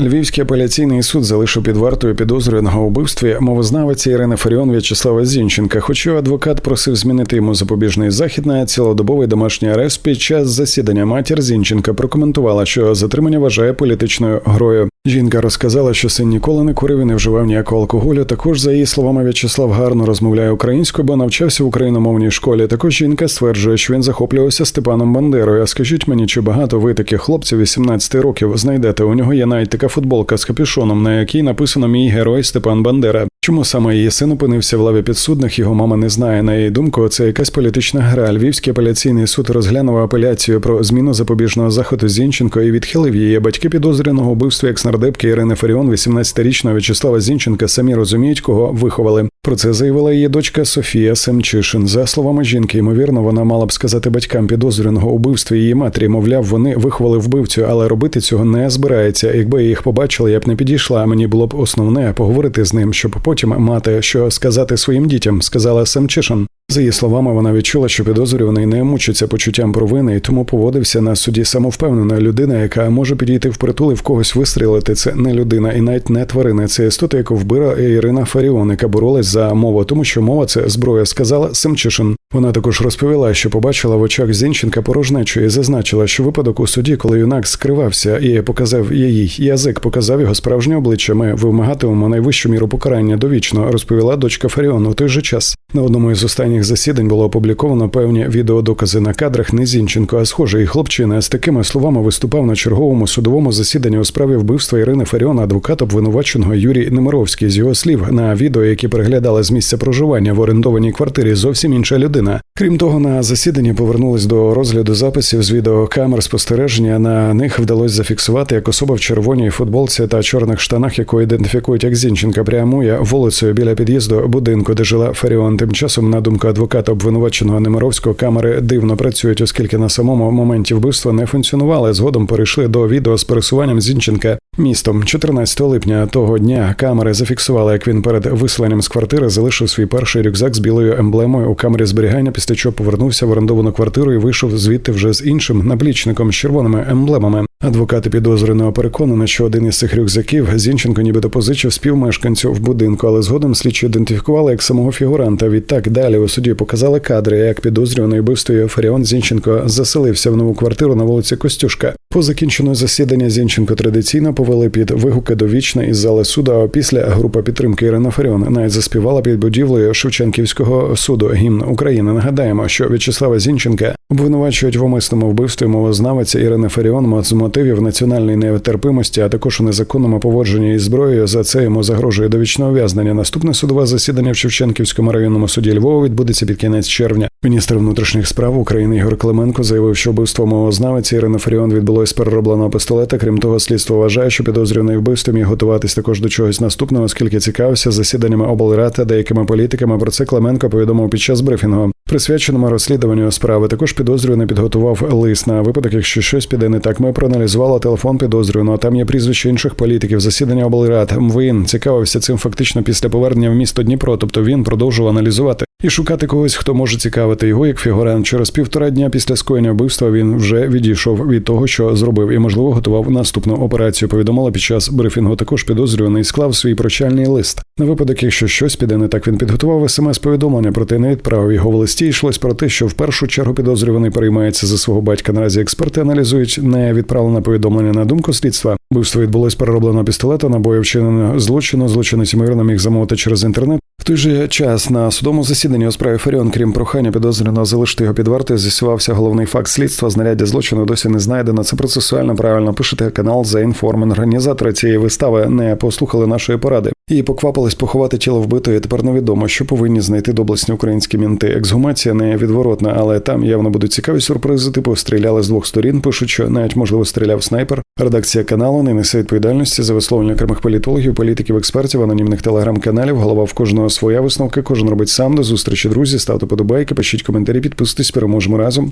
Львівський апеляційний суд залишив під вартою підозрюваного у вбивстві мовознавиця Ірина Фаріон В'ячеслава Зінченка. Хоч його адвокат просив змінити йому запобіжний захід на цілодобовий домашній арест під час засідання матір Зінченка прокоментувала, що затримання вважає політичною грою. Жінка розказала, що син ніколи не курив і не вживав ніякого алкоголю. Також, за її словами, В'ячеслав гарно розмовляє українською, бо навчався в україномовній школі. Також жінка стверджує, що він захоплювався Степаном Бандерою. А скажіть мені, чи багато ви таких хлопців 18 років знайдете? У нього є навіть така футболка з капюшоном, на якій написано Мій герой Степан Бандера. Чому саме її син опинився в лаві підсудних? Його мама не знає. На її думку, це якась політична гра. Львівський апеляційний суд розглянув апеляцію про зміну запобіжного заходу Зінченко і відхилив її. Батьки підозрюваного вбивства екснардепки Ірини Фаріон, 18-річного В'ячеслава Зінченка, самі розуміють, кого виховали. Про це заявила її дочка Софія Семчишин. За словами жінки, ймовірно, вона мала б сказати батькам підозрюваного убивства її матері. Мовляв, вони виховали вбивцю, але робити цього не збирається. Якби я їх побачила, я б не підійшла. Мені було б основне поговорити з ним, щоб потім мати що сказати своїм дітям, сказала Семчишин. За її словами, вона відчула, що підозрюваний не мучиться почуттям провини і тому поводився на суді самовпевнена людина, яка може підійти в притул і в когось вистрілити. Це не людина і навіть не тварина. Це істота, яку вбила Ірина Фаріон, яка боролась за мову, тому що мова це зброя, сказала Семчишин. Вона також розповіла, що побачила в очах Зінченка порожнечу і зазначила, що випадок у суді, коли юнак скривався і показав її язик, показав його справжнє обличчя. Ми вимагатимемо найвищу міру покарання довічно, розповіла дочка Фаріон. У той же час на одному із останніх засідань було опубліковано певні відеодокази на кадрах не Зінченко, а схожий хлопчина з такими словами виступав на черговому судовому засіданні у справі вбивства Ірини Фаріон, адвокат обвинуваченого Юрій Немировський. З його слів на відео, які переглядали з місця проживання в орендованій квартирі, зовсім інша людина. Крім того, на засіданні повернулись до розгляду записів з відеокамер спостереження. На них вдалося зафіксувати, як особа в червоній футболці та чорних штанах, яку ідентифікують як Зінченка, прямує вулицею біля під'їзду будинку, де жила Фаріон. Тим часом, на думку адвоката обвинуваченого Немировського, камери дивно працюють, оскільки на самому моменті вбивства не функціонували. Згодом перейшли до відео з пересуванням Зінченка містом. 14 липня того дня камери зафіксували, як він перед виселенням з квартири залишив свій перший рюкзак з білою емблемою у камері зберігання, після чого повернувся в орендовану квартиру і вийшов звідти вже з іншим наплічником з червоними емблемами. Адвокати підозрюваного переконані, що один із цих рюкзаків Зінченко нібито позичив співмешканцю в будинку, але згодом слідчі ідентифікували як самого фігуранта. Відтак далі у суді показали кадри, як підозрюваний вбивствою Фаріон Зінченко заселився в нову квартиру на вулиці Костюшка. По закінченню засідання Зінченко традиційно повели під вигуки довічно із зали суду. А після група підтримки Ірина Фаріон навіть заспівала під будівлею Шевченківського суду гімн України. Нагадаємо, що В'ячеслава Зінченка обвинувачують в умисному вбивстві мовознавиця Ірини Фаріон з мотивів національної нетерпимості, а також у незаконному поводженні із зброєю. За це йому загрожує довічне ув'язнення. Наступне судове засідання в Шевченківському районному суді Львова відбудеться під кінець червня. Міністр внутрішніх справ України Ігор Клименко заявив, що вбивство мовознавиці Ірини Фаріон відбулось переробленого пістолета. Крім того, слідство вважає, що підозрюваний вбивством міг готуватись також до чогось наступного, оскільки цікавився засіданнями облрад деякими політиками. Про це Клименко повідомив під час брифінгу. Присвяченому розслідуванню справи також підозрюваний підготував лист на випадок, якщо щось піде не так. Ми проаналізували телефон підозрюваного. Там є прізвище інших політиків. Засідання облрад. Він цікавився цим фактично після повернення в місто Дніпро. Тобто він продовжував аналізувати і шукати когось, хто може цікавити його як фігурант. Через півтора дня після скоєння вбивства він вже відійшов від того, що зробив, і можливо готував наступну операцію. Повідомила під час брифінгу. Також підозрюваний склав свій прощальний лист. На випадок, якщо щось піде не так, він підготував смс-повідомлення, проте не відправив його в листі. Йшлось про те, що в першу чергу підозрюваний переймається за свого батька. Наразі експерти аналізують не відправлене повідомлення на думку слідства. Вбивство відбулось перероблено пістолета, набою вчинено злочину. Злочинець ймовірно міг замовити через інтернет. В той же час на судовому засіданні у справі Фаріон, крім прохання підозрюваного залишити його під вартою, з'ясувався головний факт слідства. Знаряддя злочину досі не знайдено. Це процесуально правильно пишете канал за інформен. Організатори цієї вистави не послухали нашої поради і поквапились поховати тіло вбитої. Тепер невідомо, що повинні знайти доблесні українські мінти. Ексгумація не відворотна, але там явно будуть цікаві сюрпризи. Типу стріляли з двох сторін. Пишуть, що навіть можливо стріляв снайпер. Редакція каналу не несе відповідальності за висловлення окремих політологів, політиків, експертів, анонімних телеграм-каналів. Голова в кожного своя висновка. Кожен робить сам до зустрічі. Друзі, ставте подобайки, пишіть коментарі, підписуйтесь, переможемо разом.